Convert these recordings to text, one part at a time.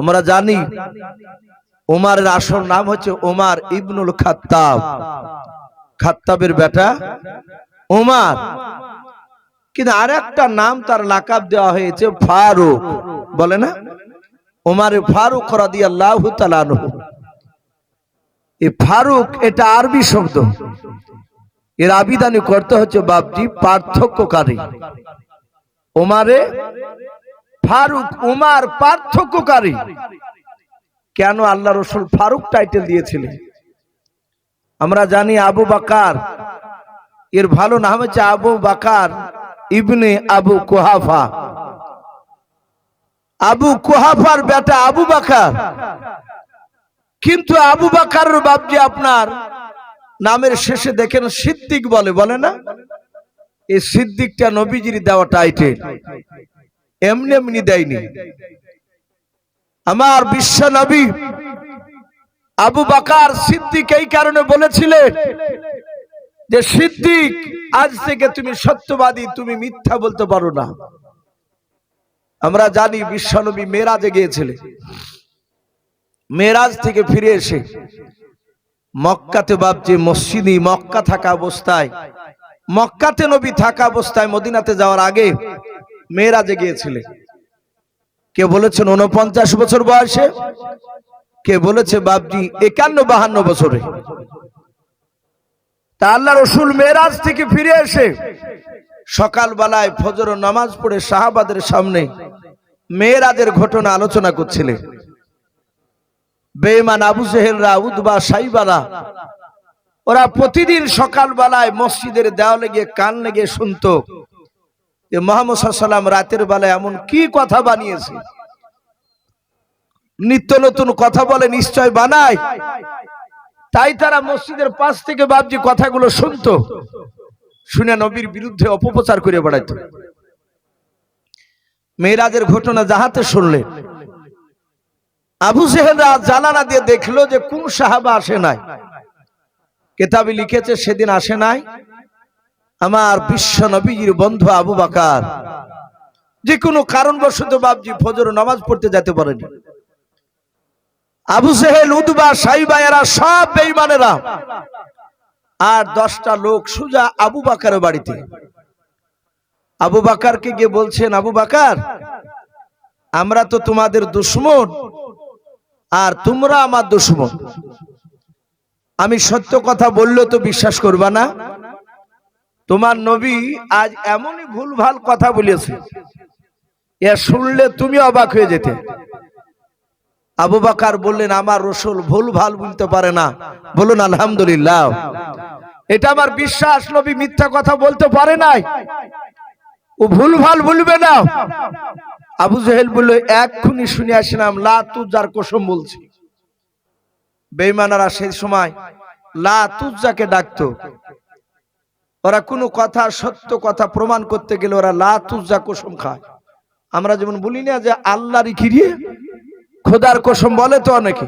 আমরা জানি ওমারের আসল নাম হচ্ছে ওমার ইবনুল খাত্তাব। খাত্তাবের বেটা ওমার কিন্তু আর একটা নাম তার লাকাব দেওয়া হয়েছে ফারুক। বলে না? ওমার ফারুক রাদি আল্লাহ এই ফারুক এটা আরবি শব্দ। এর আবিদানি করতে হচ্ছে বাপজি পার্থক্যকারী। ওমারে ফারুক উমার পার্থক্যকারী। কেন আল্লাহ রসুল ফারুক টাইটেল দিয়েছিলেন? আমরা জানি আবু বাকার, এর ভালো নাম হচ্ছে আবু বাকার ইবনে আবু কুহাফা। আবু কোহাফার বেটা আবু বাকার। কিন্তু আবু বাকার বাবজি আপনার নামের শেষে দেখেন সিদ্দিক বলে বলে না? এই সিদ্দিকটা নবীজির দেওয়া টাইটেল এমনি এমনি দেয়নি। আমার বিশ্ব নবী আবু বাকার সিদ্দিক এই কারণে বলেছিলেন যে, সিদ্দিক, আজ থেকে তুমি সত্যবাদী, তুমি মিথ্যা বলতে পারো না। আমরা জানি বিশ্বনবী মেরাজে গিয়েছিলেন। মেরাজ থেকে ফিরে এসে মক্কাতে বাপজি মসজিদি মক্কা থাকা অবস্থায়, মক্কাতে নবী থাকা অবস্থায় মদিনাতে যাওয়ার আগে মেয়েরাজে গিয়েছিলেন কে বলেছেন উনপঞ্চাশ বছর বয়সে? কে বলেছে বাপজি একান্ন বাহান্ন বছরে? তা আল্লাহ রসুল মেয়েরাজ থেকে ফিরে এসে সকালবেলায় ফজর নামাজ পড়ে শাহাবাদের সামনে মেয়েরাজের ঘটনা আলোচনা করছিলেন। বেমান আবু সেহেলরা উদ্বা সাইবারা, ওরা প্রতিদিন সকালবেলায় মসজিদের দেওয়ালে গিয়ে কান লেগে শুনতো। যে মোহাম্মদ সাল্লাম রাতের বেলায় এমন কি কথা বানিয়েছে? নিত্য নতুন কথা বলে নিশ্চয় বানায়। তাই তারা মসজিদের পাশ থেকে বাবজি কথাগুলো শুনতো। শুনে নবীর বিরুদ্ধে অপপ্রচার করে বেড়াইতো। মেয়েরাজের ঘটনা যাহাতে শুনলেন আবু সেহেলরা জানানা দিয়ে দেখল যে কোন সাহাবা আসে নাই। কেতাবি লিখেছে সেদিন আসে নাই। আমার বিশ্ব নবীজির বন্ধু আবু বাকার। যে কোনো কারণবশত বাবজি ফজর নামাজ পড়তে যেতে পারেনি। আবু সেহেল উদবা সাইবা, এরা সব বেইমানেরা আর দশটা লোক সুজা আবু বাকারের বাড়িতে। আবু বাকারকে গিয়ে বলছেন, আবু বাকার, আমরা তো তোমাদের দুশ্মন, আর তোমরা আমার দুশ্মন। আমি সত্য কথা বললেও তো বিশ্বাস করবা না। তোমার নবী আজ এমনই ভুলভাল কথা বলেছে। এ শুনলে তুমি অবাক হয়ে যেতে। আবু বাকার বললেন, আমার রসুল ভুল ভালো বলতে পারে না। বলুন, আলহামদুলিল্লাহ। এটা আমার বিশ্বাস, নবী মিথ্যা কথা বলতে পারে নাই। ও ভুল ভালো বলবে না। আবু জহেল বলল, এক্ষুনি শুনে আসলাম, লা কসম বলছি। বেইমানারা সেই সময় লা তুজাকে ডাকতো। ওরা কোনো কথা, সত্য কথা প্রমাণ করতে গেলে ওরা লা তুজা কসম খায়। আমরা যেমন বলি না যে আল্লাহরই কিরিয়ে খোদার কসম বলে তো অনেকে।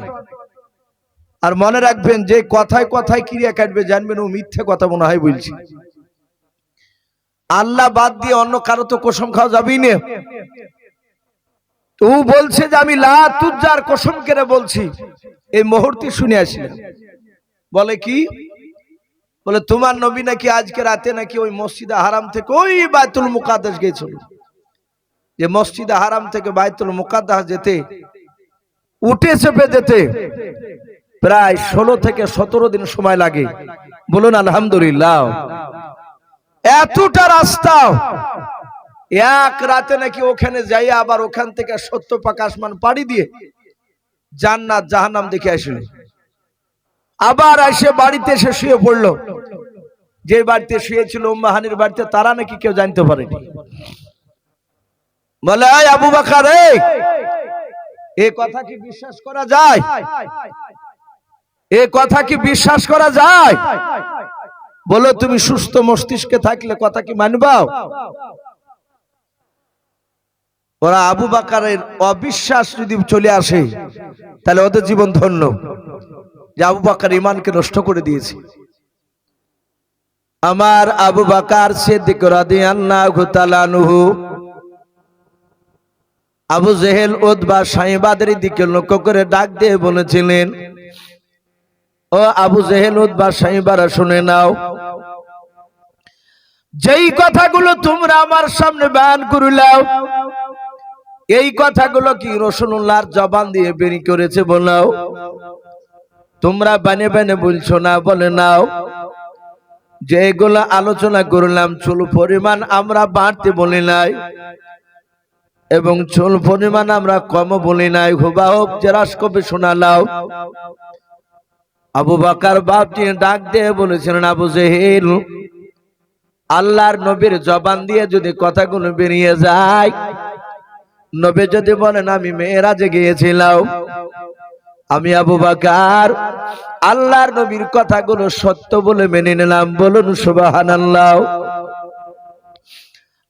আর মনে রাখবেন যে কথায় কথায় ক্রিয়া কাটবে, জানবেন ও মিথ্যে কথা মনে হয় বলছি। আল্লাহ বাদ দিয়ে অন্য কারও তো কসম খাওয়া যাবেই না। তো বলছে যে আমি লা তুজার কসম কেড়ে বলছি? এই মুহূর্তে শুনে আসলাম। বলে কি? বলে, তোমার নবী নাকি আজকে রাতে নাকি ওই মসজিদে হারাম থেকে ওই বায়তুল মুকাদ্দাস গেছিল যে মসজিদে হারাম থেকে বায়তুল মুকাদ্দাস যেতে, উঠে চেপে যেতে প্রায় ষোলো থেকে সতেরো দিন সময় লাগে। বলুন, আলহামদুলিল্লাহ। এতটা রাস্তা, এক রাতে নাকি ওখানে যাই আবার ওখান থেকে সত্য পাকাশমান পাড়ি দিয়ে জান্নাত জাহান্নাম দেখে আসলে। আবার এসে বাড়িতে এসে শুয়ে পড়ল। যে বাড়িতে শুয়েছিল উম্মাহানির বাড়িতে, তারা নাকি কেউ জানতে পারেনি। বলে, "এই আবু বাকার এ কথা কি বিশ্বাস করা যায়? এ কথা কি বিশ্বাস করা যায়? বলো, তুমি সুস্থ মস্তিষ্কে থাকলে কথা কি মানবাও ওরা আবু বাকারের অবিশ্বাস যদি চলে আসে, তাহলে ওদের জীবন ধন্য। যে আবু বাকার ইমানকে নষ্ট করে দিয়েছে। আমার আবু বাকার সিদ্দিক রাদিয়াল্লাহু আবু জেহেল ওদবা সাইবাদের দিকে লক্ষ্য করে ডাক দিয়ে বলেছিলেন, ও আবু জেহেল ওদবা সাইবারা, শুনে নাও। যেই কথাগুলো তোমরা আমার সামনে বয়ান করিলাও, এই কথাগুলো কি রসুল্লাহর জবান দিয়ে বেরি করেছে বলাও তোমরা বানে বানে বলছো না, বলে নাও। যে এগুলো আলোচনা করলাম, চুল পরিমাণ আমরা বাড়তে বলি নাই এবং চুল পরিমাণ আমরা কম বলি নাই। হুবাহক জেরাস কবে শোনালাও। আবু বাকার বাপটি ডাক দিয়ে বলেছিলেন, আবু জেহেল, আল্লাহর নবীর জবান দিয়ে যদি কথাগুলো বেরিয়ে যায়, নবী যদি বলেন, আমি মেয়েরাজে গিয়েছিলাম। আমি আবু বাকার। আল্লাহর নবীর কথাগুলো সত্য বলে মেনে নিলাম। বলুন সুবাহান আল্লাহ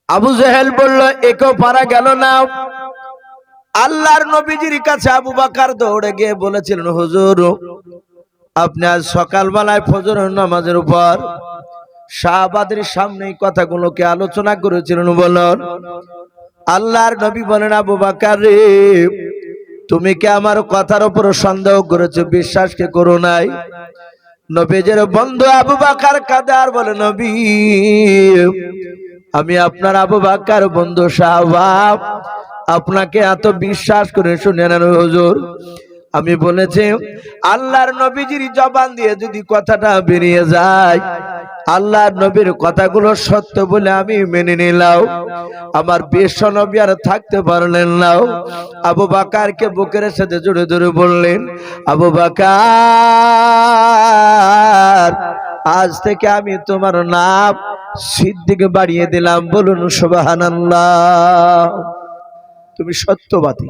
আবু জাহেল বলল, একেও পারা গেল না। আল্লাহর নবীজির কাছে আবু বাকার দৌড়ে গিয়ে বলেছিলেন, হুজুর, আপনি আজ সকালবেলায় ফজর নামাজের উপর। শাহবাদের সামনে কথাগুলোকে আলোচনা করেছিলেন বলুন। আল্লাহর নবী বলেন, আবু বাকার রে তুমি কি আমার কথার উপর সন্দেহ করেছ? বিশ্বাসকে করো নাই? নবীজের বন্ধু আবু বাকার কাদার বলে, নবী, আমি আপনার আবু বাকার বন্ধু সাহাব। আপনাকে এত বিশ্বাস করে শুনে নেন হুজুর। আমি বলেছি, আল্লাহর নবীজির জবান দিয়ে যদি কথাটা বেরিয়ে যায়, আল্লাহর নবীর কথাগুলো সত্য বলে আমি মেনে নিলাম। আমার বিশ্ব নবী আর থাকতে পারলেন না। আবু বাকারকে বুকের সাথে জুড়ে জুড়ে বললেন, আবু বাকার, আজ থেকে আমি তোমার নাম সিদ্দিকে বাড়িয়ে দিলাম। বলুন সুবহানাল্লাহ। তুমি সত্যবাদী।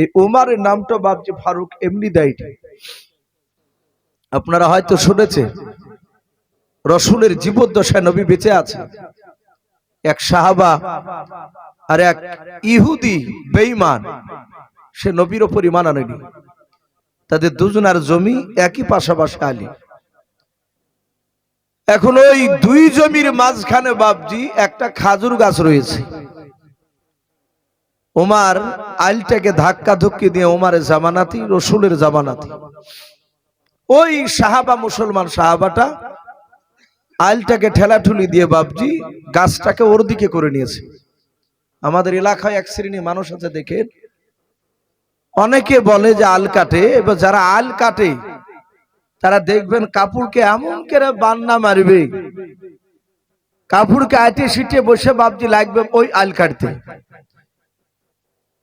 এই উমারের নামটা বাবজি ফারুক এমনি দেয়নি আপনারা হয়তো শুনেছে, রসুলের জীবদ্দশায় নবী বেঁচে আছে। এক সাহাবা আর এক ইহুদি বেইমান সে নবীর ওপর ইমান আনেনি। তাদের দুজনার জমি একই পাশাপাশি আলী। এখন ওই দুই জমির মাঝখানে বাবজি একটা খাজুর গাছ রয়েছে। ওমার আইলটাকে ধাক্কা ধুক্কি দিয়ে ওমারের জামানাতি, রসুলের জামানাতি। ওই সাহাবা মুসলমান সাহাবাটা আইলটাকে ঠেলাঠুলি দিয়ে বাবজি গাছটাকে ওর দিকে করে নিয়েছে। আমাদের এলাকায় এক শ্রেণি মানুষ আছে দেখে অনেকে বলে যে আল কাটে, এবার যারা আল কাটে, তারা দেখবেন কাপড়কে এমন করে বান্না মারবে। কাপড়কে আইটে সিটে বসে বাবজি লাগবে ওই আল কাটতে।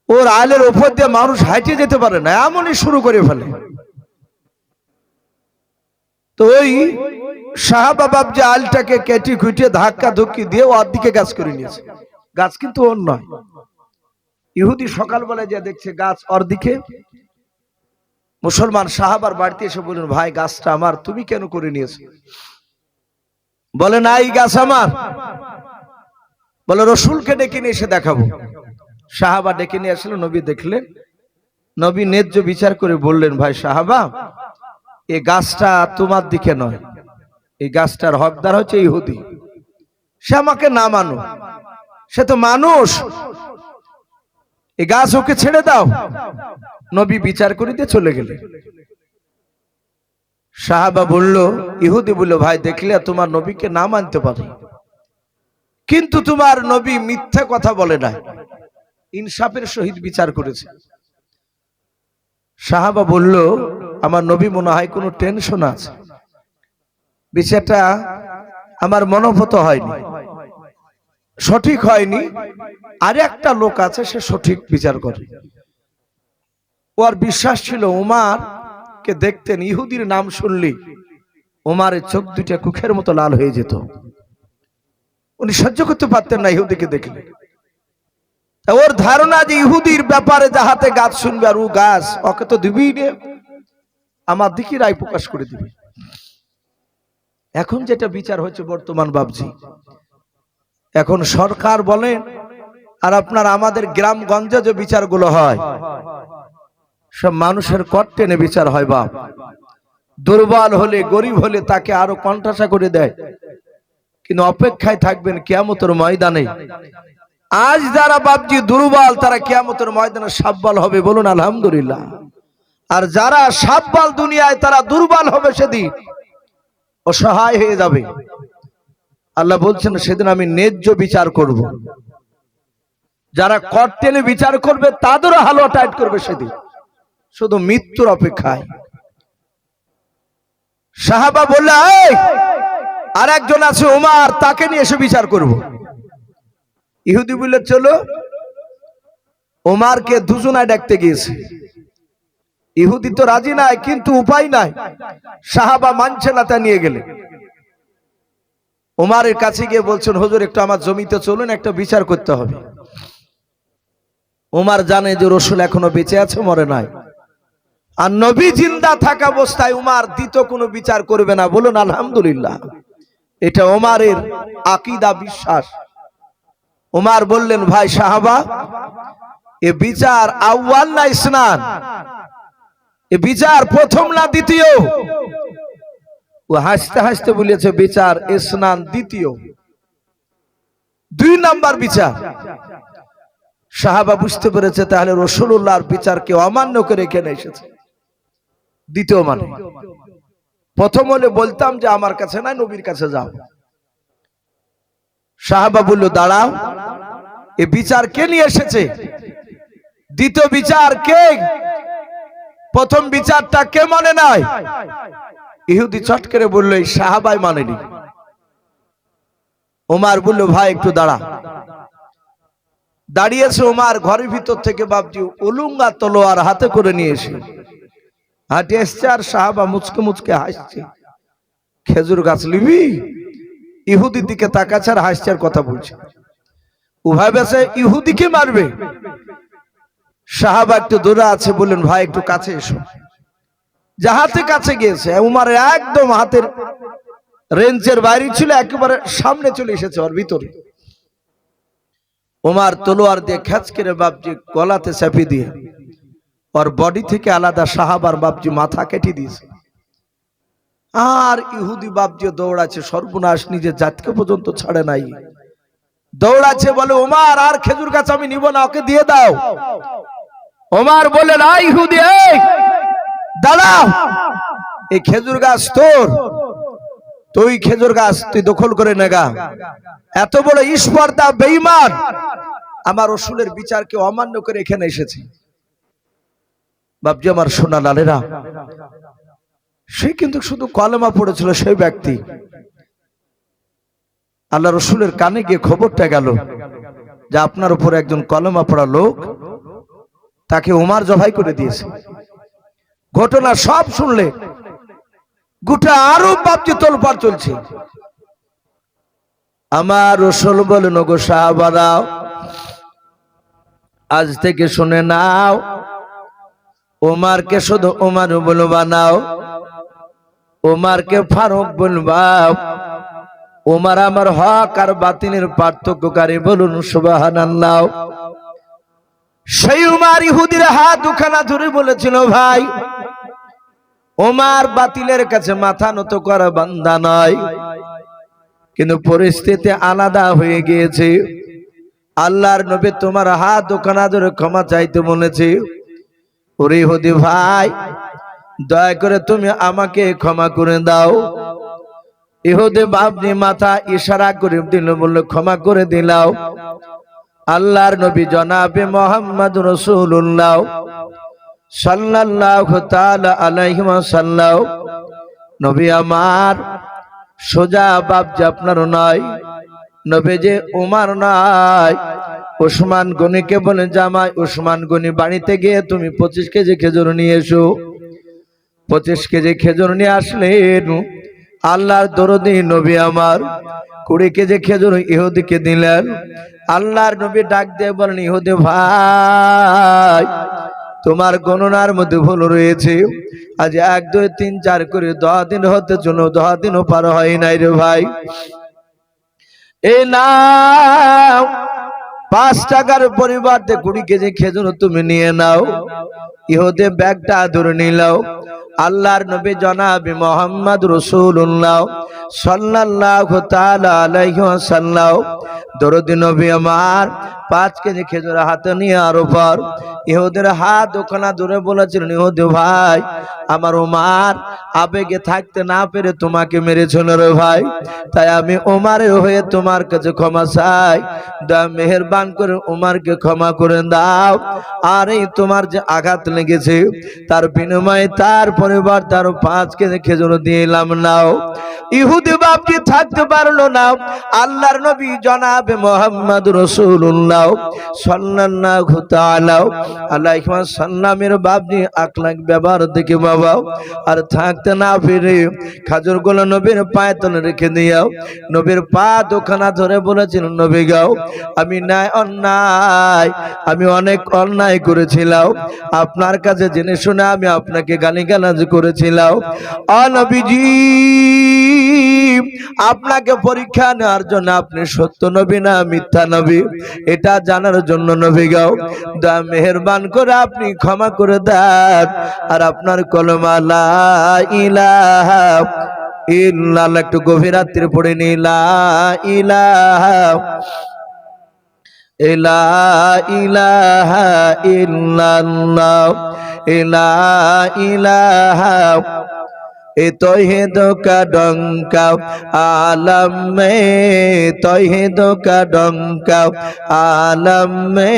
ওর আলের ওপর দিয়ে মানুষ হাইটে যেতে পারে না, এমনই শুরু করে ফেলে। তো ওই শাহবাব যে আলটাকে কেটে খুঁটে ধাক্কা ধুক্কি দিয়ে ওর দিকে গাছ করে নিয়েছে। গাছ কিন্তু ওর নয়। ইহুদি সকালবেলা যে দেখছে, গাছ ওর দিকে। মুসলমান সাহাবার বাড়িতে এসে বললেন, ভাই, গাছটা আমার, তুমি কেন করে নিয়েছো? বলে, না, এই গাছ আমার। বলে, রসুলকে ডেকে নিয়ে এসে দেখাবো। সাহাবা ডেকে নিয়ে আসলে, নবী দেখলেন। নবী ন্যায্য বিচার করে বললেন, ভাই সাহাবা এই গাছটা তোমার দিকে নয়, এই গাছটার হকদার হচ্ছে ইহুদি। সে আমাকে না মানো সে তো মানুষ। এই গাছ ওকে ছেড়ে দাও। নবী বিচার করিতে চলে গেলে সাহাবা বলল, ইহুদি বলল, ভাই, দেখলে তোমার নবীকে না মানতে পারি। কিন্তু তোমার নবী মিথ্যা কথা বলে নাই। ইনসাফের সহিত বিচার করেছে। সাহাবা বলল, আমার নবী মনে হয় কোনো টেনশন আছে। বিচারটা আমার মনোভূত হয়নি। সঠিক হয়নি। আর একটা লোক আছে, সে সঠিক বিচার করে। ওর বিশ্বাস ছিল উমার কে দেখতেন, ইহুদির নাম শুনলি উমারের চোখ দুইটা কুখের মতো লাল হয়ে যেত। উনি সহ্য করতে পারতেন না ইহুদিকে দেখলে। ওর ধারণা যে ইহুদির ব্যাপারে যাহাতে গাছ শুনবে আর ও গাছ, ওকে তো দিবি নে। আমার দিকে রায় প্রকাশ করে দিবে। এখন যেটা বিচার হচ্ছে বর্তমান বাবজি, এখন সরকার বলেন আর আপনার আমাদের গ্রামগঞ্জে যে বিচারগুলো হয়, সব মানুষের কট টেনে বিচার হয় বাপ। দুর্বল হলে, গরিব হলে তাকে আরও কণ্ঠাসা করে দেয়। কিন্তু অপেক্ষায় থাকবেন কেয়ামতের ময়দানে। আজ যারা বাপজি দুর্বল তারা কিয়ামতের ময়দানে সাব্বাল হবে বলুন আলহামদুলিল্লাহ। আর যারা সাব্বাল দুনিয়ায় তারা দুর্বল হবে সেদিন। অসহায় হয়ে যাবে। আল্লাহ বলছেন সেদিন আমি ন্যায্য বিচার করব। যারা টেনে বিচার করবে তাদেরও হালুয়া টাইট করবে সেদিন। শুধু মৃত্যুর অপেক্ষায়। সাহাবা বললে "এই, আর একজন আছে উমার তাকে নিয়ে এসে বিচার করব। ইহুদি বলে চলো। ওমারকে দুজনায় ডাকতে গিয়েছে। ইহুদি তো রাজি নাই, কিন্তু উপায় নাই। সাহাবা মানছে না, তা নিয়ে গেলে। ওমারের কাছে গিয়ে বলছেন, হুজুর, একটু আমার জমিতে চলুন, একটা বিচার করতে হবে। ওমার জানে যে রসুল এখনও বেঁচে আছে, মরে নাই। আর নবী জিন্দা থাকা অবস্থায় উমার দ্বিতীয় কোনো বিচার করবে না। বলুন, আলহামদুলিল্লাহ। এটা ওমারের আকিদা, বিশ্বাস। উমার বললেন, ভাই সাহাবা, এ বিচার আউয়াল না স্নান এ বিচার প্রথম না দ্বিতীয়? ও হাসতে হাসতে বলেছে, বিচার স্নান দ্বিতীয়। দুই নাম্বার বিচার। সাহাবা বুঝতে পেরেছে, তাহলে রসুল্লাহর বিচারকে অমান্য করে এখানে এসেছে। দ্বিতীয় মানে প্রথম হলে বলতাম যে, আমার কাছে না নবীর কাছে যাও। সাহাবা বলল, দাঁড়াও, এ বিচার কে নিয়ে এসেছে? দ্বিতীয় বিচার কে? প্রথম বিচারটা কে মানে নাই? ইহুদি চট করে বলল, এই সাহাবাই মানেনি। ওমার বলল, ভাই, একটু দাঁড়া। দাঁড়িয়েছে ওমার ঘরের ভিতর থেকে বাবজি উলুঙ্গা তলোয়ার হাতে করে নিয়ে এসে। হাঁটে এসছে আর সাহাবা মুচকে মুচকে হাসছে। খেজুর গাছ লিবি? ইহুদির দিকে তাকাচ্ছে আর হাসছে কথা বলছে। উভয় বেসে ইহুদিকে মারবে। সাহাবা একটু দূরে আছে বললেন, ভাই, একটু কাছে এসো। যাহাতে কাছে গিয়েছে। উমারের একদম হাতের রেঞ্জের বাইরে ছিল, একেবারে সামনে চলে এসেছে ওর ভিতরে। ওমার তলোয়ার দিয়ে খেঁচ করে বাপজি গলাতে চাপিয়ে দিয়ে, ওর বডি থেকে আলাদা সাহাবার বাপজি মাথা কেটে দিয়েছে। আর ইহুদি বাপজি দৌড়াচ্ছে, সর্বনাশ নিজের জাতকে পর্যন্ত ছাড়ে নাই। দৌড়াচ্ছে বলে, ওমার, আর খেজুর গাছ আমি নিব না, ওকে দিয়ে দাও। ওমার বলে না ইহুদি দাঁড়াও, এই খেজুর গাছ তোর, তুই খেজুর গাছ, তুই দখল করে নেগা এত বড় স্পর্ধা বেইমান আমার রসুলের বিচারকে অমান্য করে এখানে এসেছে। বাবজি আমার সোনা লালেরা সে কিন্তু শুধু কলেমা পড়েছিল, সেই ব্যক্তি। আল্লাহ রসুলের কানে গিয়ে খবরটা গেল যে আপনার উপর একজন কলেমা পড়া লোক তাকে উমার জবাই করে দিয়েছে। ঘটনা সব শুনলে গোটা আরও বাপজি তোলপাড় চলছে। আমার রসুল বলেন গো সাহাবারাও আজ থেকে শুনে নাও ওমারকে শুধু ওমার বলে বানাও ওমারকে ফারুক বলবাও ওমার আমার হক আর বাতিলের পার্থক্যকারী বলুন সুবাহান সেই উমার ইহুদির হাত দুখানা ধরে বলেছিল, ভাই ওমার বাতিলের কাছে মাথা নত করা, বান্দা নয়। কিন্তু পরিস্থিতি আলাদা হয়ে গিয়েছে। আল্লাহর নবী তোমার হাত দোকানা ধরে ক্ষমা চাইতে বলেছে। ওরে হদি ভাই দয়া করে তুমি আমাকে ক্ষমা করে দাও। ইহুদে বাবনি মাথা ইশারা করে দিল, বলল, ক্ষমা করে দিলাও। আল্লাহর নবী জনাবে মোহাম্মদ রসুল্লাহ আলাইহি ওয়াসাল্লাম। নবী আমার, সোজা যে আপনার নয়, নবী যে উমার নয়। উসমান গনিকে বলে, জামাই উসমান গনি বাড়িতে গিয়ে তুমি পঁচিশ কেজি খেজুর নিয়ে এসো। পঁচিশ কেজি খেজুর নিয়ে আসলেন। আল্লাহর দরদি নবী আমার। কুড়ি কেজি খেজুর ইহুদিকে দিলেন। আল্লাহর নবী ডাক দিয়ে বলেন, ইহুদি ভাই, তোমার গণনার মধ্যে ভুল রয়েছে। আজ এক, দুই, তিন, চার করে দশ দিন হতে জন্য দশ দিনও পার হয় নাই রে ভাই। এ নাও, পাঁচ টাকার পরিবর্তে কুড়ি কেজি খেজুর তুমি নিয়ে নাও। ইহতে ব্যাগটা ধরে নিলাও। আল্লাহর নবী জনাবি মোহাম্মদ রসুল্লাহ সাল্লাহ তাআলা আলাইহি ওয়াসাল্লাম। দরদি নবী আমার পাঁচ কেজি খেজুর হাতে নিয়ে আরও পর ইহুদের হাত ওখানে দূরে বলেছিলেন, ইহুদ ভাই, আমার ওমার আবেগে থাকতে না পেরে তোমাকে মেরেছিল রে ভাই। তাই আমি ওমারের হয়ে তোমার কাছে ক্ষমা চাই। দা মেহেরবান করে ওমারকে ক্ষমা করে দাও। আর এই তোমার যে আঘাত লেগেছে, তার বিনিময়ে তার পরিবার তার পাঁচ কেজি খেজুর দিয়ে এলাম নাও। ইহুদি বাপটি থাকতে পারল না। আল্লাহর নবী জনাবে মোহাম্মদ রসুল্লাহ সাল্লাল্লাহু তাআলা আলাইহি সাল্লামের বাপনি আকলাক ব্যবহার দেখে বাবা, আর থাকতে না ফিরে খাজুরগুলো নবীর পায়ে তলে রেখে দিয়াও নবীর পা দোকানা ধরে বলেছিল, নবী গাও আমি নাই অন্যায়, আমি অনেক অন্যায় করেছিলাম। আপনার কাছে জেনে শুনে আমি আপনাকে গালিগালাজ করেছিলাম। অনবীজি আপনাকে পরীক্ষা নেওয়ার জন্য আপনি সত্য নবী না মিথ্যা নবী? এটা জানার জন্য নবী গাও দা মেহেরবান করে আপনি ক্ষমা করে দেন। আর আপনার কলমা লা ইলাহা ইল্লাল্লাহ, একটু গভীর রাত্রে পড়ে নিলা ইলাহা ইলা ইলাহা ইল্লাল্লাহ ইলা ইলাহা এ তহিদ কা ডঙ্কা আলম মে তহিদ কা ডঙ্কা আলম মে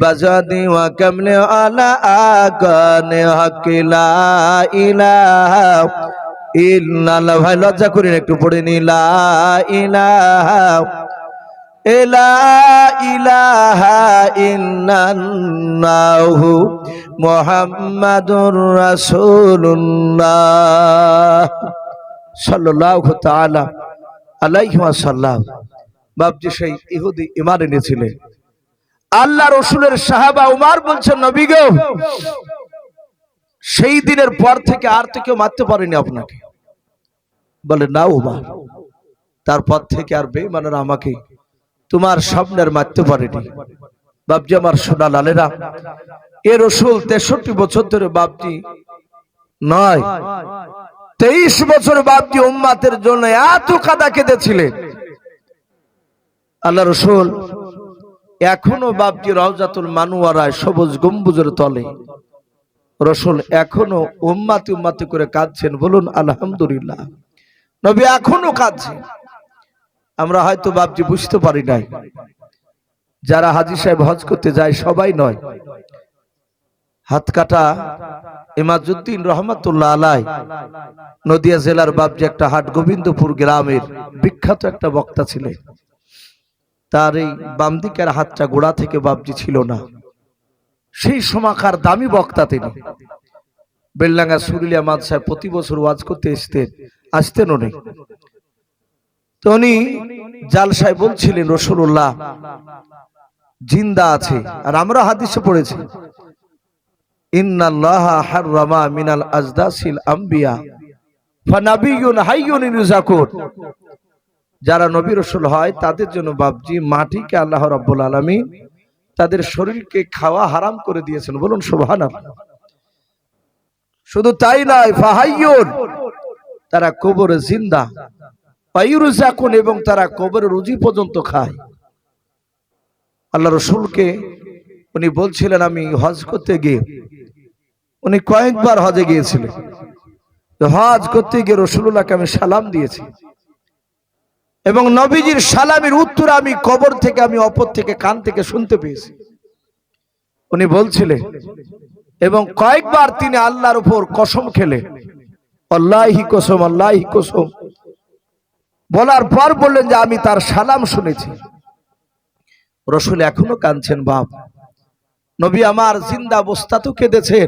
বাজা দিওয়া কমলে আলা আগানে হকিলা ইলাহা ইল্লাল্লাহ ভাই লজ্জা করি না, একটু পড়ে নিলা ইলাহা ইল্লাল্লাহু মুহাম্মাদুর তাআলা আলাইহি ওয়াসাল্লাম। বাপজি সেই ইহুদি ঈমান এনেছিলেন। আল্লাহ রসুলের সাহাবা উমার বলছেন, নবী গো, সেই দিনের পর থেকে আর তো কেউ মারতে পারেনি আপনাকে। বলে, না উমার, তারপর থেকে আর বেঈমানেরা আমাকে তোমার স্বপ্নের মারতে পারেনি। বাপজি আমার সোনা লালেরা এ রসুল তেষট্টি বছর ধরে বাপজি নয়, তেইশ বছর বাপজি উম্মাতের জন্য এত কাদা কেঁদেছিলেন। আল্লাহ রসুল, এখনও বাপজি রওজাতুল মানুয়ারায় সবুজ গম্বুজের তলে। রসুল, এখনও উম্মাতি উম্মাতি করে কাঁদছেন, বলুন আলহামদুলিল্লাহ। নবী এখনও কাঁদছেন। আমরা হয়তো বাপজি বুঝতে পারি নাই। যারা হাজি সাহেব হজ করতে যায়, সবাই নয়। হাত কাটা ইমাজুদ্দিন রহমতুল্লাহ আলাই, নদিয়া জেলার বাপজি একটা হাট গোবিন্দপুর গ্রামের বিখ্যাত একটা বক্তা ছিলেন। তার এই বাম দিকের হাতটা গোড়া থেকে বাপজি ছিল না। সেই সমাকার দামি বক্তা তিনি। বেলডাঙ্গা সুরুলিয়া মাদশায় প্রতি বছর ওয়াজ করতে আসতেন আসতেন উনি উনি জালসায় বলছিলেন রসুল্লাহ জিন্দা আছে আর আমরা হাদিসে পড়েছি যারা নবী রসুল হয়, তাদের জন্য বাপজি মাটিকে আল্লাহ রাব্বুল আলামিন তাদের শরীরকে খাওয়া হারাম করে দিয়েছেন। বলুন সুবহানাল্লাহ। শুধু তাই নয়, ফাহাইয়ুন, তারা কবরে জিন্দা। পায়ুরুজাকুন এবং তারা কবরের রুজি পর্যন্ত খায়। আল্লাহ রসুলকে উনি বলছিলেন, আমি হজ করতে গিয়ে, উনি কয়েকবার হজে গিয়েছিলেন। হজ করতে গিয়ে রসুল্লাহকে আমি সালাম দিয়েছি। এবং নবীজির সালামের উত্তর আমি কবর থেকে, আমি অপর থেকে কান থেকে শুনতে পেয়েছি। উনি বলছিলেন, এবং কয়েকবার তিনি আল্লাহর উপর কসম খেলে, আল্লাহি কসম আল্লাহি কসম। বলার পর বললেন যে আমি তার সালাম শুনেছি। রসুল এখনও কাঁদছেন, বাপ। নবী আমার জিন্দা অবস্থা তো কেঁদেছে